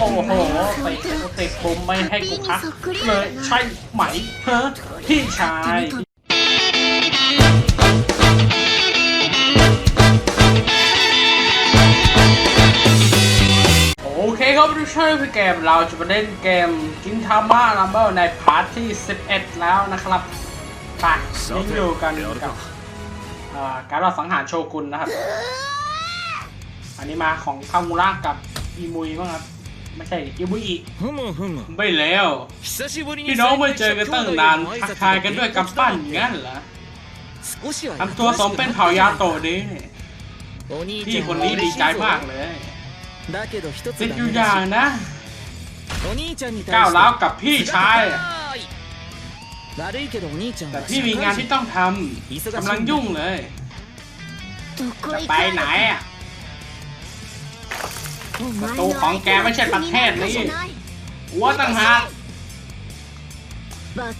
โอ้โหเตะเตะปุ่มไม่ให้กูพักเลยใช่ไหมฮะพี่ชายโอเคครับทุกท่านพี่เกมเราจะมาเล่นเกมกินทาม่าลัมเบิลในพาร์ทที่ 11 แล้วนะครับไปยังอยู่กันกับการเราสังหารโชกุนนะครับ อันนี้มาของคามูระกับอีมุยบ้างครับ ไม่ใช่อิบุอิไม่แล้วพี่น้องไม่เจอกันตั้งนานทักทายกันด้วยกำปั้นงั้นเหรอทำตัวสมเป็นเผ่ายาโตดีพี่คนนี้ดีใจมากเลยติดอยู่อย่างนะก้าวร้าวกับพี่ชายแต่พี่มีงานที่ต้องทำกำลังยุ่งเลยจะไปไหนอะ ประตูของแกไม่ใช่ประเทศนี้วัวต่างหาก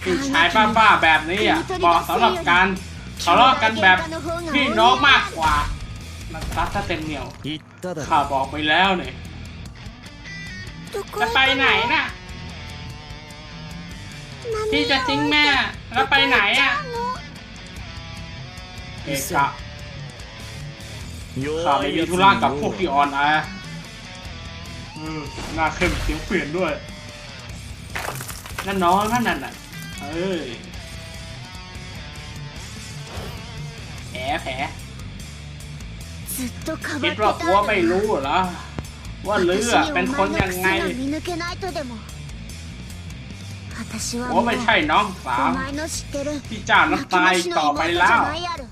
ผู้ชายบ้าๆแบบนี้อะเหมาะสำหรับการทะเลาะกันแบบพี่น้องมากกว่านักรักถ้าเต็มเหนียวข้าบอกไปแล้วเนี่ยจะไปไหนน่ะพี่จะทิ้งแม่แล้วไปไหนอะเอกะข้าไม่มีธุระกับพวกที่อ่อนแอ ออหน้าเข้มเสียงเปลี่ยนด้วย นั่นน้องนั่นน่ะ เอ้ยแผลแผล ずっとかば คิ っ ด て ว่า た ผัวไม่รู้เหรอ ว่าเลือเป็นคนยังไง 私にお前の癖が見抜けないとでも私は ผั も ว う ไม่ใช่น้องสาว お前の知ってる ที่เจ้าน้ำตาย 泣き虫 ต่อ の ไป 妹じ แล้ ゃ ว ないやろ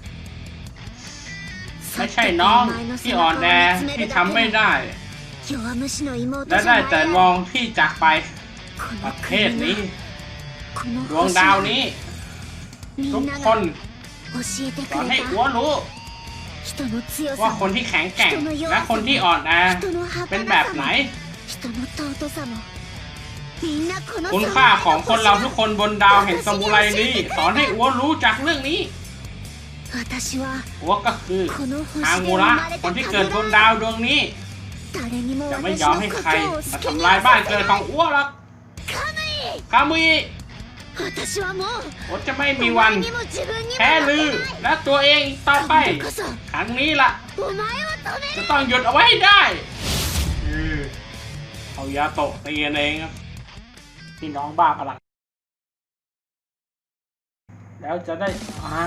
ไม่ใช่น้องที่อ่อนแอที่ทำไม่ได้ 弱虫の妹 และ じゃ ได้ ない แต่ や ม ろ องพี่จากไป こ ป の ระเทศ 国 นี้ この ดวงดาวนี้ み ทุก んな คน が教えて สอน く ให้ れ อัว た รู้ 人の強 ว่า さ คน も ที่แข็งแกร่ง และคนที่อ่อนแอ 人の เป็น 儚 แบบ さ ไหน も人の尊さもみんなこの คุณค่าของคนเราทุกคนบนดาวแห่งสมุไรนี้ สอนให้อัวรู้จากเรื่องนี้ 私は อัวก็คือ この星 ทาง で มู 生 ระ まれ ค た นที่ カ เกิดบน ム ดาวดวงนี้ 誰にも จะไม่ 私 ยอม の ให้ こ ใคร とを มา 好きに ทำลายบ้านเกิด さ ของอัวหรอกคามุย 私はもう อัวจะไม่มี お วัน 前にも自分にも แพ้ลือ 負けない และตัวเองอีกต่อไป 今度こそ ครั้งนี้ล่ะ お前を止め จะ る ต้องหยุดเอาไว้ให้ได้เออเอายาโตะตีกันเองครับ พี่น้องบ้าพลัง แล้วจะได้ อ่า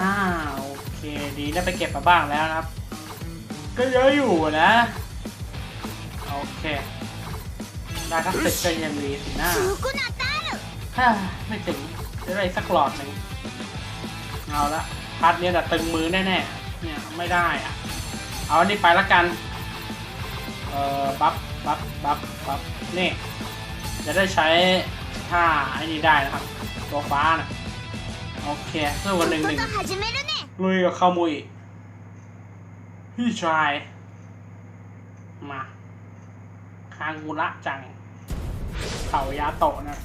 โอเค ดีได้ไปเก็บมาบ้างแล้วนะครับ ก็เยอะอยู่นะ โอเคดาทั้งสิบก็ยังมีสิหน้าฮ่าไม่ถึงได้ไรสักหลอดหนึ่งเอาละพาร์ทนี้แต่ตึงมือแน่ๆเนี่ยไม่ได้อะเอาอันนี้ไปละกันเอ่อบัฟบัฟบัฟบัฟนี่จะได้ใช้ท่าไอ้นี้ได้นะครับ ตัวฟ้านะโอเคสู้กันหนึ่งหนึ่งลุยกับข้ามุยพี่ชายมาางูระจังเขายาโตนะ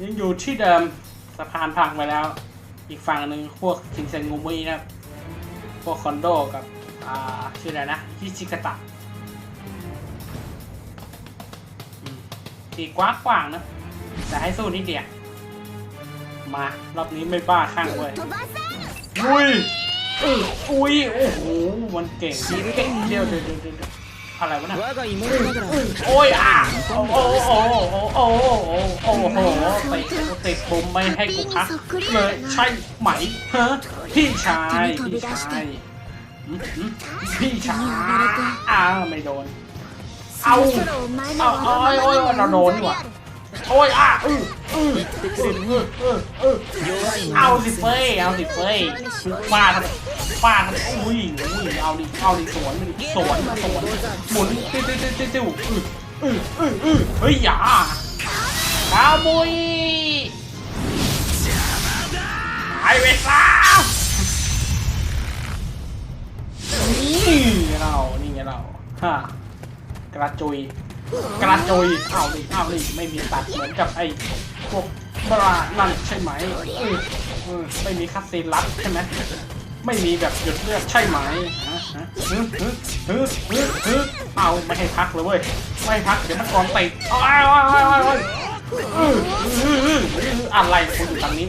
ยังอยู่ที่เดิมสะพานพังไปแล้ว อีกฝั่งหนึ่งพวกชิงเซนงูมีนะพวกคอนโดกับอ่าชื่ออะไรนะฮิชิกตะตีกว้างกว้างนะแต่ให้สู้นิดเดียวมารอบนี้ไม่บ้าข้างเลยอุ้ยอุ้ยโอ้โหมันเก่งเก่งเดียวเดียวเดียว อะไรวะน่ะโอ้ยอะโอ้โอ้โอ้โอ้โอ้โอ้โอ้ไปติดปุ่มไม่ให้กูพักเลยใช่ไหมฮะพี่ชายพี่ชายพี่ชายอ้าวไม่โดนเอาเอาโอ้ยโอ้ยเราโดนดีกว่าโอ้ยอะอืออือติออเออเออเอาสิเฟ้ยเอาสิเฟ้ยมาทำไม ฟาดมันอุ้ยอุ้ยเอาดิเอาดิสวนมันดิสวนสวนหมุนติ้วติ้วติ้วติ้วติ้วอืออืออืออเฮ้ยอย่าคาบุยหายไปซะนี่เรานี่ไงเราฮะกระจุยกระจุยเอาดิเอาดิไม่มีตัดเหมือนกับไอ้พวกบรานั่นใช่ไหมเออเออไม่มีคัสซีนลัดใช่ไหม ไม่มีแบบหยุดเลือดใช่ไหมเอาไม่ให้พักเลยเว้ย ไม่พักเดี๋ยวมันกองไปอ้าอะไรคุณอยู่ตรงนี้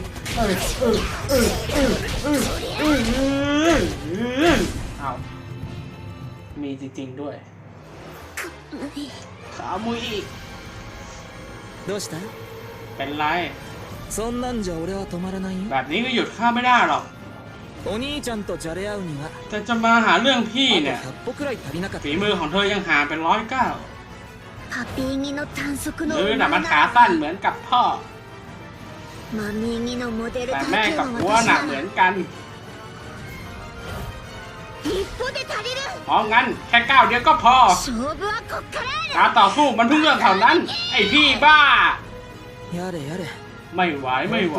เอามีจริงๆด้วยขามุยอีกどうしたเป็นไรแบบนี้ก็หยุดข้าไม่ได้หรอก お兄ちゃんとじゃれ合うには แต่จะมาหาเรื่องพี่ あと เนี่ย 100歩くらい足りなかった ฝีมือของเธอยังหาเป็นร้อยเก้า パピーギの短足の หรือ 馬 น่ะ な มันขาสั้นเหมือนกับพ่อ マミーギのモデル แต่ 体 แม่ 型 กับ の หัว 私 น่ะเหมื な อน ら กัน 一歩で足りる เพราะงั้นแค่ก้าวเดียวก็พอ 勝負はこっからや การต่อสู้มันเพิ่งเริ่มเท่านั้น ไอพี่บ้า やれやれ ไม่ไหวไม่ไหว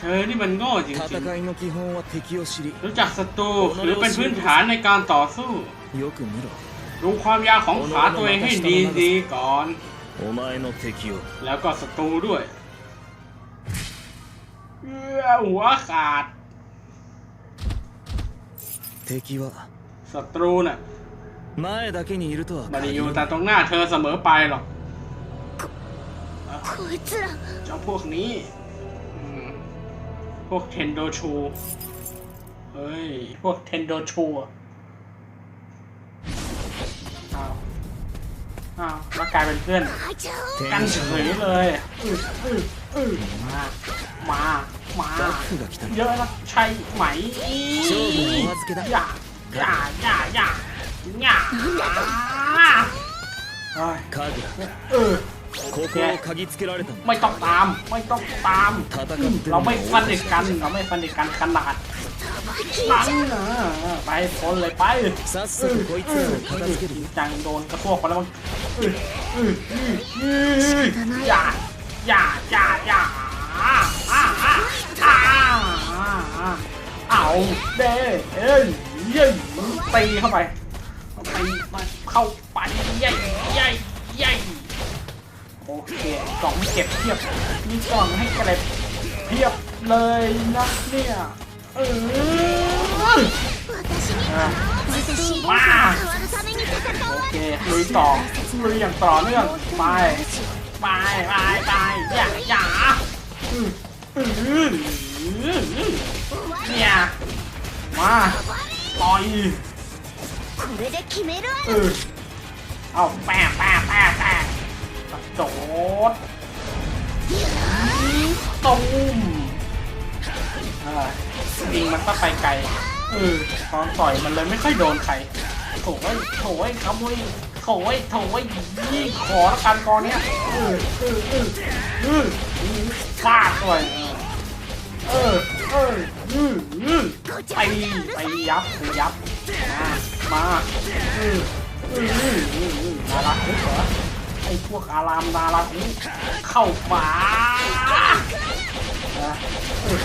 เธอนี่มันโง่จริงๆรู้จักศัตรูหรือเป็นพื้นฐานในการต่อสู้ดูความยาของขาตัวเองให้ดีๆก่อนแล้วก็ศัตรูด้วยหัวขาดศัตรูน่ะมันอยู่แต่ตรงหน้าเธอเสมอไปหรอก เจ้าพวกนี้พวกเทนโดชู เฮ้ย พวกเทนโดชูอะอ้าวอาวแล้วกลายเป็นเพื่อน กันเฉยเลยมามา มา เยอะนะใช่ไหมอย่าย่าย่าย่าอย่าเออ ไม่ต้องตาม ไม่ต้องตาม เราไม่ฟันเด็กกัน เราไม่ฟันเด็กกันขนาดนั่นไปคนเลยไปจังโดนกระทวกไปแล้วมั้อย่าอย่าอย่าอย่าเอาเด้ยยมันตีเข้าไปตีมันเข้าไปใหญ่ใหญ่ใหญ่ โอเคกล่องเก็บเพียบ มีกล่องให้เก็บเพียบเลยนะเนี่ยเออมาโอเคลุยต่อลุยอย่างต่อเนื่องไปไปไปไปอย่าอย่าเนี่ยมาต่อยเออเอาแปะแปะแปะแปะ โดดตุ้มเออจริงมันก็ไปไกลเออตอนต่อยมันเลยไม่ค่อยโดนใครโถยโถยขโมยโถยโถยยี่ขอละกันกอนเนี้ยเออเออเออเออฟาดด้วยเออเออเออเออไปไปยับไปยับมามาเออเออเออเออเออนาราคุเหรอ ไอ้พวกอารามนาราคุเข้ามาเออเออ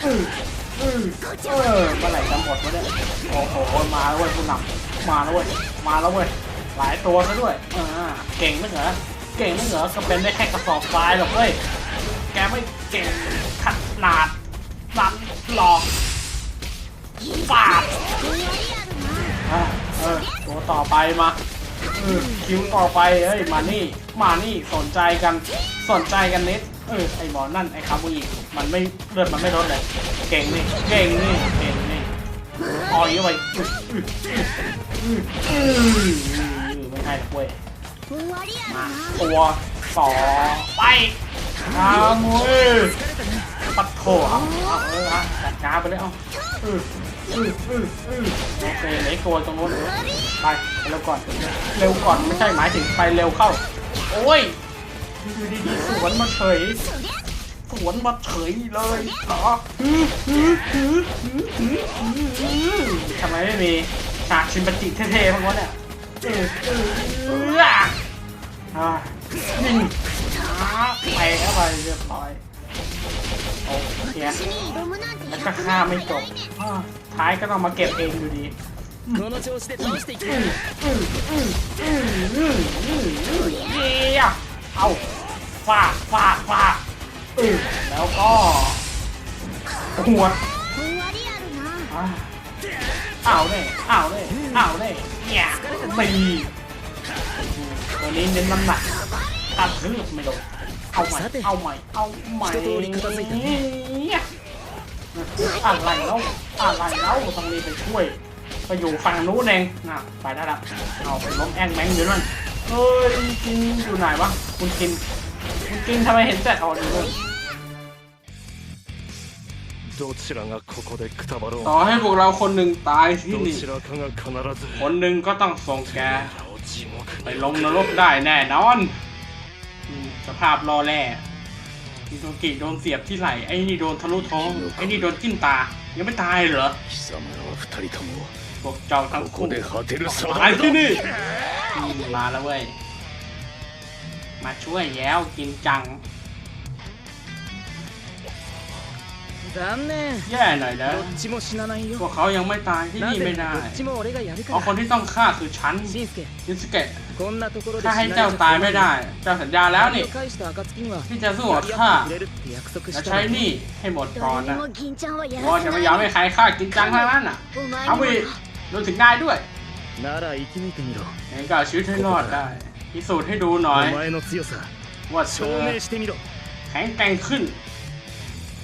เออเออเออเออมื่อไหร่จะหมดวะเนี่ยโอ้โหมาแล้วเว้ยผู้นำมาแล้วเว้ยมาแล้วเว้ยหลายตัวซะด้วยอ่าเก่งไม่เหรอเก่งไม่เหรอก็เป็นได้แค่กระสอบทรายหรอกเว้ยแกไม่เก่งขนาดนั้นหรอกปาดอะเออตัวต่อไปมา คิมออไปเฮ้ยมานี่มานี่สนใจกันสนใจกันนิดเออไอหมอนั่นไอคาบุยมันไม่เลือดมันไม่ลดเลยเก่งนี่เก่งนี่เก่งนี่อ่อยเข้าไปไม่ให้คุวยมาตัวสองไปคามุยปัดโถเอาเออฮะจัดการไปเลยเอา ออเออเออเออโอเคเหลืออกตัวตรงนู้นไปเร็วก่อน เร็วก่อนไม่ใช่หมายถึงไปเร็วเข้า โอ้ยอยู่ดีๆสวนมาเฉยสวนมาเฉยเลยเหรอทำไมไม่มีฉากชิมปจิเท่ๆบ้างวะเนี่ยเออเออเอออะยิงไปเข้าไปเรียบร้อย เสียแล้วก็ฆ่าไม่จบท้ายก็ต้องมาเก็บเองอยู่ดีเอาฝากฝากฝากแล้วก็หัวอาเลยเอาเลยเอาเลยเนี่ยตีตัวนี้เน้นน้ำหนักตัดทืบไม่โดน เอาใหม่เอาใหม่เอาใหม่เนี่ยอะไรแล้วอะไรแล้วต้องรีบไปช่วยไปอยู่ฝั่งนู้นเองนะไปได้ละเอาไปล้มแองแมงอยู่นั่นเฮ้ยกินอยู่ไหนวะคุณกินคุณกินทำไมเห็นแต่อ่อนอยู่เลยต่อให้พวกเราคนหนึ่งตายที่นี่ คนหนึ่งก็ต้องส่งแก ไปลงนรกได้แน่นอน สภาพรอแร่อิโซกิโดนเสียบที่ไหล่ไอ้นี่โดนทะลุท้องไอ้นี่โดนจิ้มตา ยังไม่ตายเหรอพวกเจ้าทั้งคู่ตายที่นี่มาแล้วเว้ย มาช่วยแล้วกินจัง 残念 แย่หน่อยนะ どっちも死なない พ よ วกเขายังไม่ตายที่ な นี่ ぜ ไม่ な ได้ らどっちも俺がやるか เพราะคน ら ที่ต้องฆ่าคือฉัน しんすけ ยิสเกะ こんなところで ถ้าให้ 死なれち เจ้า ゃ ตายไม่ได้ เจ้าสัญญาแล้วนี่ 借りを返した暁には ที่จะสู้ や กับ り ข้า 合ってくれるって約束 จะ した ใช้ ら หนี้ให้หมดก่อน 誰に นะ も銀ちゃんはや พอ ら จะ せ ไม่ ない ยอมให้ใครฆ่ากินจังทั้งนั้นอ่ะ お前 เอา に ไป も รวมถึงนายด้วย なら生き抜いてみろ งั้นก็เอาชีวิตให้รอดได้ พิสูจน์ให้ดูหน่ お อย 前の強さ ว่าเธ 証 อ 明してみろ แข็งแกร่งขึ้น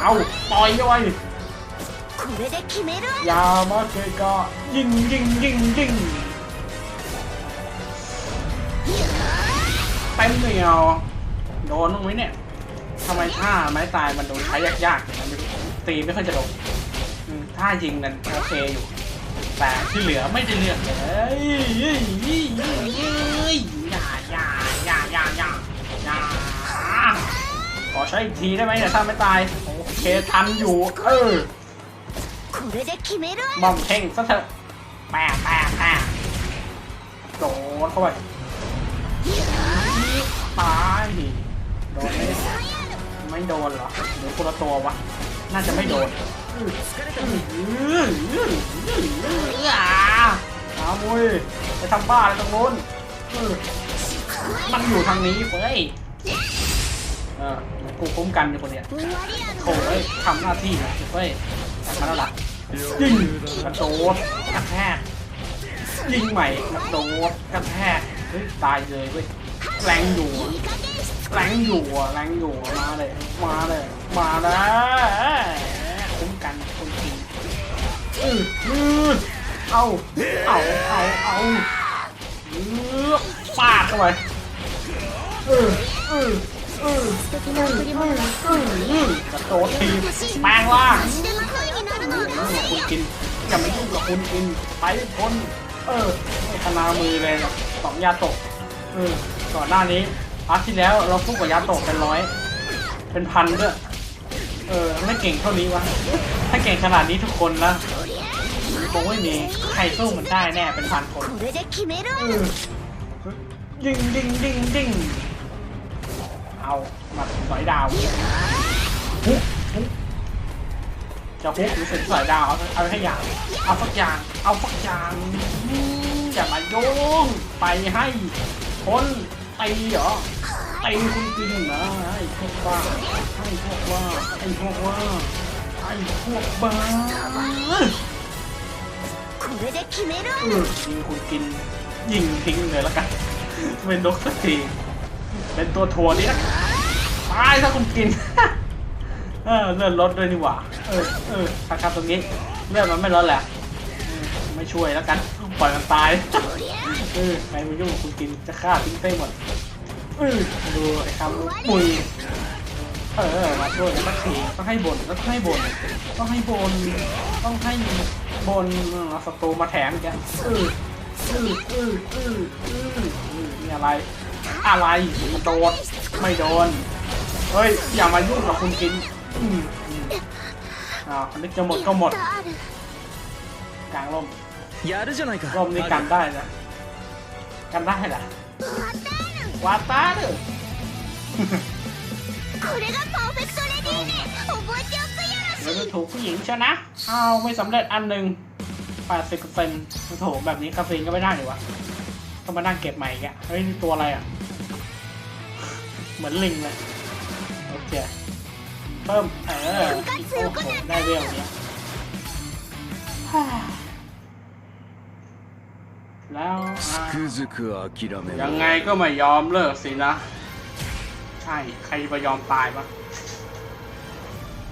เอาปล่อยเอาอยไว้ยามาเกกะยิงยิงยิงยิงเต็มเหนียวโดนมั้ยเนี่ยทำไมท่าไม้ตายมันโดนใช้ยากๆมันตีไม่ค่อยจะโดนท่ายิงนั่นโอเคอยู่ สามที่เหลือไม่ได้เลือกเลยอย่าอย่าอย่าอย่าอย่าอย่าขอใช้อีกทีได้ไหมเนี่ยถ้าไม่ตายโอเคทันอยู่เออมอมเข่งซะเถอะแปะแปะแปะโดนเข้าไปตายโดนไม่โดนเหรอหรือคนละตัววะน่าจะไม่โดน อื้ออื้ออื้ออื้ออื้ออ่าอามุยไปทำบ้าอะไรตรงนู้นอื้อมันอยู่ทางนี้เฟ้ยเออกูคุ้มกันอยู่คนเนี้ย 終わりや โถ่เอ้ยทำหน้าที่นะเฟ้ยทำมาแล้วล่ะ ยิงกระโดดกระแทกยิงใหม่กระโดดกระแทกเฮ้ยตายเลยเว้ยแรงอยู่แรงอยู่อ่ะแรงอยู่อ่ะมาเลยมาเลยมาแล้ว คุ้มกันคนจริงอืออืเอาเอาเอาเอาเปาดเข้าไปเออเออเออเอกระโดดทีแปลงล่าคุณกินอย่ามายุ่งกับคุณกินไปพ้นเออไนามือเลยสองยาตกเออก่อนหน้านี้อาร์ทที่แล้วเราพุ่งกับยาตกเป็นร้อย เป็นพันด้วย เออไม่เก่งเท่านี้วะ ถ้าเก่งขนาดนี้ทุกคนละคงไม่มีใครสู้มันได้แน่เป็นพันคนดิ้งดิ้งดิ้งดิ้งเอามาสอยดาวจะฮุกหรือเป็นสอยดาว เอาเอาให้อย่าง เอาฟักยาง เอาฟักยางอย่ามาโยงไปให้คนไปเหรอ ไอ้คุณจริงนะไอ้พวกบ้าไอ้พวกว่าไอ้พวกว่าไอ้พวกบ้าเออยิงคุณกินยิงทิ้งเลยละกันเป็นนกสักทีเป็นตัวโทนี่นะตายถ้าคุณกินเออเลื่อนรถด้วยนี่หว่าเออเออทางครับตรงนี้เลื่อนมันไม่รถแหละไม่ช่วยแล้วกันปล่อยมันตายเออใคมายุ่งกับคุณกินจะฆ่าทิ้งเต้หมด อื้อดูไอ้ครับปุยเออมาช่วยสักทีต้องให้บนต้องให้บนต้องให้บนต้องให้บนศัตูมาแถมแกันอื้ออื้ออื้ออื้ออื้นี่อะไร อะไรโดนไม่โดนเฮ้ยอย่ามายุ่งกับคุณกินอืมอ่าคนนี้จะหมดก็หมดกลางลมลมนี่กันได้นะกันได้แหละ วาตาเด้อแล้วจะถูกผู้หญิงชนะเอาไม่สำเร็จอันหนึ่ง80เปอร์เซ็นต์โถแบบนี้คาเฟนก็ไม่ได้หรอวะต้องมานั่งเก็บใหม่แกเฮ้ยตัวอะไรอะ เหมือนลิงเลยโอเคเพิ่มเออโอ้โหได้เรื่องนี้ แล้วอ่า つくづく諦め ยังไงก็ไม่ยอมเลิกสินะ ใช่ ใครจะไปยอมตายปะ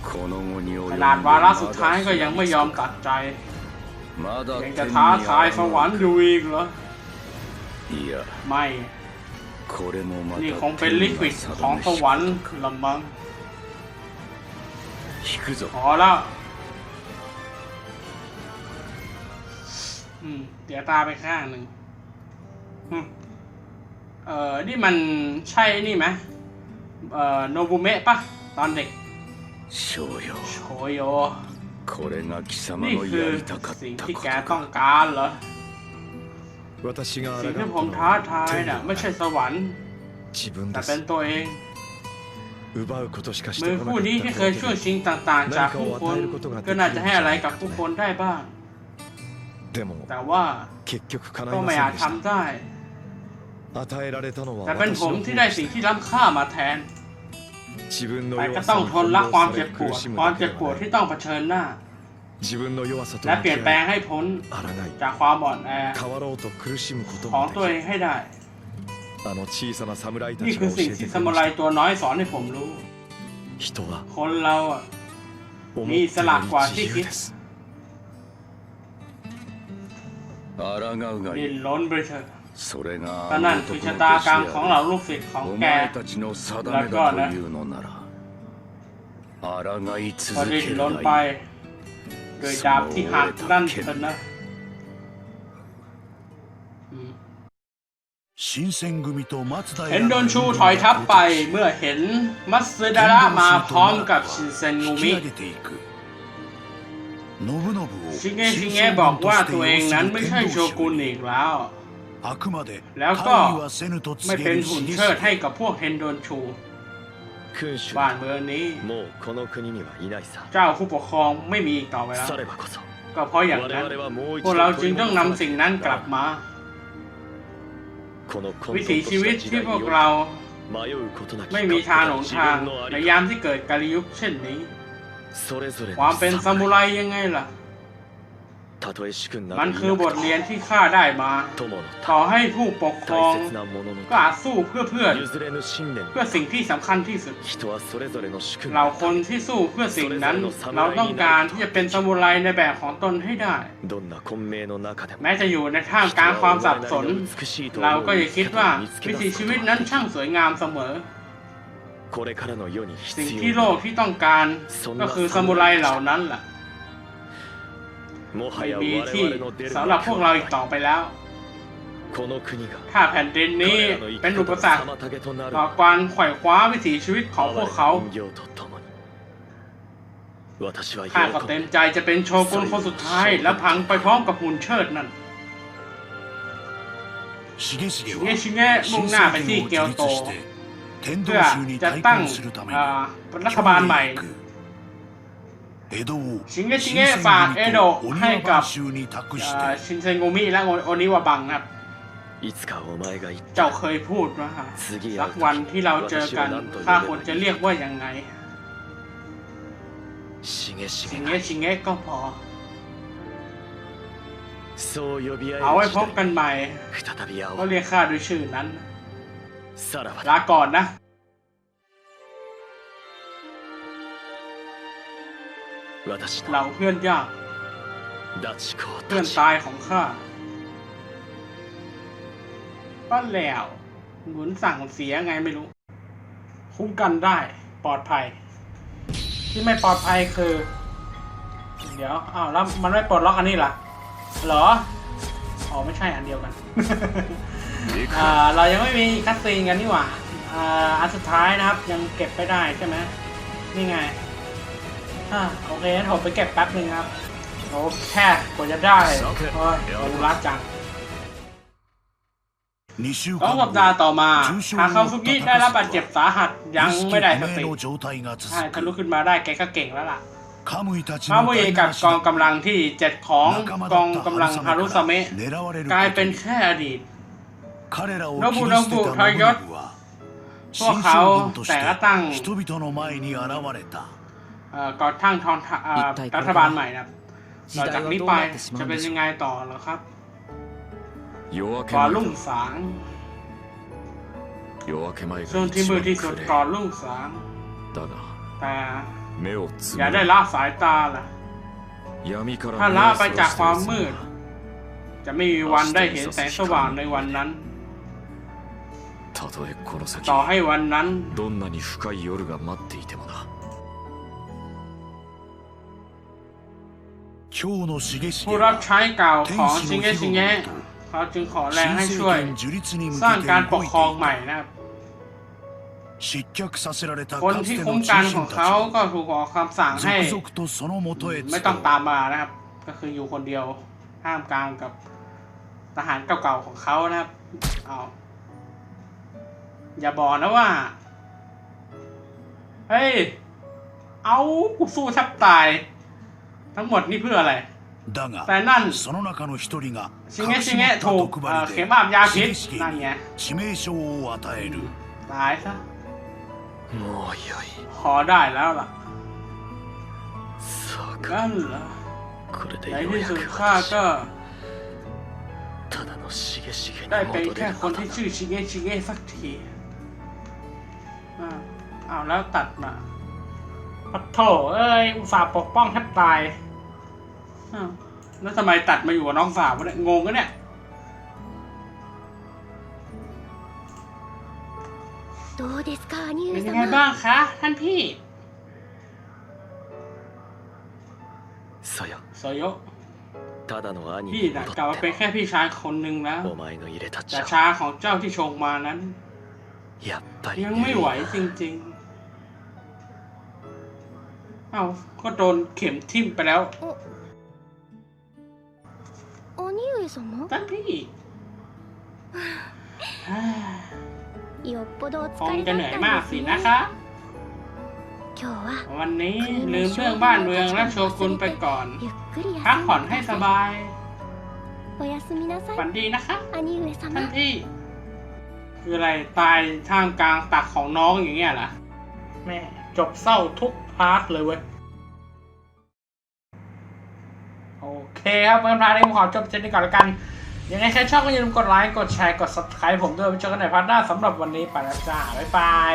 この後に及 ข ん นาดวาระสุดท้ายก็ยังไม่ยอมตัดใจ まだ ยัง 天 จะ に ท้าทายสวรรค์อยู่อีกเหรอ いや ไม่ これもまた นี่คงเป็น 天 ลิควิด が ของ 定 ส めし วรรค์ละมั้ง 引くぞ พอแล้ว อืม เดี๋ยวตาไปข้างหนึ่งอืมเอ่อ นี่มันใช่นี่ไหมเอ่อ โนบุเมะปะตอนเด็ก 少よ โชโย これが貴様 นี่ の คือ やりたかっ สิ่ง た ที่ こ แก と ต้อง か การเหรอ 私が สิ่ง 抗 ที่ う ผม の ท้า は ทายน่ะ ไม่ใช่สวรรค์ 自分 แต่ で เป็น す ตัวเอง 奪うことしかして มือ こな คู่ かっ นี้ที่ た เคยช่วยชิงต่างๆ จากผู้คน ก็น่าจะให้อะไรกับผู้คนได้บ้าง でも แต่ว่า 結局叶 ก็ いま ไม่ せ อาจ んでし ทำได้ た与えられたのは แต่เป็น 私 ผม の ที่ 方 ได้ で สิ่ง し ที่ล้ำค่ามาแทน た自分の แต่ก็ 弱 ต้อ さ ง に ทนรับ 翻 ความ 弄さ เจ็ れ บป 苦 วด しむ ความ だけ เจ็บ で ปวด はな ที่ い ต้องเผชิญหน้า 自分の弱さと และ 向 เปลี่ยน き แปลง 合い ให้พ้น あらない จากความอ่อนแอ 変わろうと苦しむこと ของ も ตัวเอ で ง き ให้ได้ あの小さな侍た นี่ ち คื が อ 教 สิ่ง えて ที่ く ซา れ มู ま ไร した ตัวน้อยสอนให้ผมรู้ 人は คนเราอ่ะ 思っ มี て อิสระกว่า より ที่ 自 คิ 由 ด です ดิ้นรนไปเถอะนั่นคือชะตากรรมของเราลูกศิษย์ของแกแล้วก็นะพอดิ้นล้นไป โดยดาบที่หักนั่นเป็นนะเห็นโดนชูถอยทับไปเมื่อเห็นมัตสึดาระมาพร้อมกับชินเซนงูมิ ชิเงะชิเงะบอกว่าตัวเองนั้นไม่ใช่โชกุนอีกแล้ว แล้วก็ไม่เป็นหุ่นเชิดให้กับพวกเฮนโดนชู บ้านเมืองนี้ เจ้าผู้ปกครองไม่มีอีกต่อไปแล้ว ก็เพราะอย่างนั้น พวกเราจึงต้องนำสิ่งนั้นกลับมา วิถีชีวิตที่พวกเรา ไม่มีทางหลงทางในยามที่เกิดการยุคเช่นนี้ ความเป็นซามูไรยังไงล่ะ มันคือบทเรียนที่ข้าได้มา ต่อให้ผู้ปกครองก็อาจสู้เพื่อเพื่อน เพื่อสิ่งที่สำคัญที่สุด เราคนที่สู้เพื่อสิ่งนั้น เราต้องการที่จะเป็นซามูไรในแบบของตนให้ได้ แม้จะอยู่ในท่ามกลางความสับสน เราก็อย่าคิดว่าวิถีชีวิตนั้นช่างสวยงามเสมอ สิ่งที่โลกที่ต้องการก็คือซามูไรเหล่านั้นล่ะไม่มีที่สำหรับพวกเราอีกต่อไปแล้ว ถ้าแผ่นดินนี้เป็นอุปสรรคต่อการข่อยคว้าวิถีชีวิตของพวกเขาข้าก็เต็มใจจะเป็นโชกุนคนสุดท้าย และพังไปพร้อมกับหุ่นเชิดนั่นชิเงชิเงมุ่งหน้าไปที่เกียวโต เพื่อจะตั้งรัฐบาลใหม่ชิงเงะชิงเงะฝากเอโดะให้กับชินเซงโงมิและโอนิวาบังครับเจ้าเคยพูดว่าสักวันที่เราเจอกันข้าควรจะเรียกว่ายังไงชิงเงะชิงเงะก็พอเอาไว้พบกันใหม่ก็เรียกข้าด้วยชื่อนั้น さらばだ ลาก่อนนะ 私 เรา の เพื่อนยาก ダチ公 เพื่อน たち ตายของข้าก็แล้วหนุนสั่งเสียไงไม่รู้ คุ้มกันได้ ปลอดภัย ที่ไม่ปลอดภัยคือ เดี๋ยวอ้าวแล้วมันไม่ปลดล็อกอันนี้ล่ะเหรอ อ๋อไม่ใช่อันเดียวกัน เรายังไม่มีคัสซีนกันนี่หว่าอันสุดท้ายนะครับยังเก็บไม่ได้ใช่ไหมนี่ไงอ่โอเคผมไปเก็บแป๊บนึงครับโอ้แค่กว่าจะได้โอ้ยผมรักจังสองสัปดาห์ต่อมาหากคาซุกิได้รับบาดเจ็บสาหัสยังไม่ได้สติใช่ทะลุขึ้นมาได้แกก็เก่งแล้วล่ะคามุยกับกองกำลังที่เจ็ดของกองกำลังฮารุสเมะกลายเป็นแค่อดีต 彼らをノブ切り捨てたノブモノブは พวก 新 เขา 将軍とし แต่ละตั้ง て人々の前に現れた เอ่อก่อตั้งทองเอ่อรัฐบาลใหม่นะครับต่อจากนี้ไปจะเป็นยังไงต่อเหรอครับ 夜明け ก่อน 前 รุ่ง だ สาง 夜明け前 ช่วง が ที่ 一 มืด 番 ที่สุด 暗 ก่อน い รุ่งสาง だが แต่ 目をつ อ む ย่าได้ れ ละสายตาล่ะ 闇から ถ้า 目 ละ を ไป そ จาก らして ความ いる มืด 様 จะไม่มีวันได้เห็นแสงสว่างในวันนั้น たとえこの先 ต่อให้วันนั้น どんなに深い夜が待っていてもな今日の重重 ผู้รับ は ใช้เก่าของ 天 ชิง 使 เงะ の ชิง 日 เงะ 頃と เขาจึงขอแรงให้ 新 ช่วย 政権樹立に向 สร้าง けて การป 動 ก い ครอง てい ใหม่ た นะครับ 失脚させられた คน かつ ที่ て คุ้ の ม 忠 กันข 臣 อง たち เขาก็ は ถูกออกคำสั่งให้ 続々とその元へ ไม่ 集 ต้อง う ตามมานะครับ ก็คืออยู่คนเดียวห้ามกลางกับทหารเก่าๆของเขานะครับ เอา อย่าบอกนะว่า เฮ้ย เอากูสู้แทบตาย ทั้งหมดนี่เพื่ออะไรแต่นั่นชิงเงชิงเงถูกเข็มบาบยาพิษนั่นไงตายซะขอได้แล้วล่ะนั่นเหรอในที่สุดข้าก็ได้เป็นแค่คนที่ชื่อชิเงชิเงสักทีาวอ้าวแล้วตัดมาปัดโถเอ้ย อุตส่าห์ปกป้องแทบตายอ้าวแล้วทำไมตัดมาอยู่กับน้องสาววะเนี่ยงงกันเนี่ย どうですか兄 เป็น 上 ยังไง 様 บ้างคะ ท่านพี่ さよ โซโยะ ただの兄 พี่ に นะ 戻 กลับมาเป็น って แค่พี่ชายคนหนึ่งแล้ว もお前の入れた แต่ 茶 ชาของเจ้าที่ชงมานั้น やっぱり ยังไม่ไหวจริงๆ เอาก็โดนเข็มทิ่มไปแล้วโอ้นิวสมองท่านพี่คงจะเหนื่อยมากสินะคะวันนี้ลืมเรื่องบ้านเมืองและโชกุนไปก่อน พักผ่อนให้สบายฝันดีนะคะท่านพี่ คืออะไรตายท่ามกลางตักของน้องอย่างเงี้ยเหรแม่จบเศร้าทุก พาร์ทเลยเว้ย โอเคครับเพื่อพาร์ทนี้ผมขอจบเช่นนี้ก่อนละกัน ยังไงใครชอบก็อย่าลืมกดไลค์ กดแชร์ กด subscribe ผมด้วยไว้เจอกันในพาร์ทหน้าสำหรับวันนี้ไปแล้วจ้า บ๊ายบาย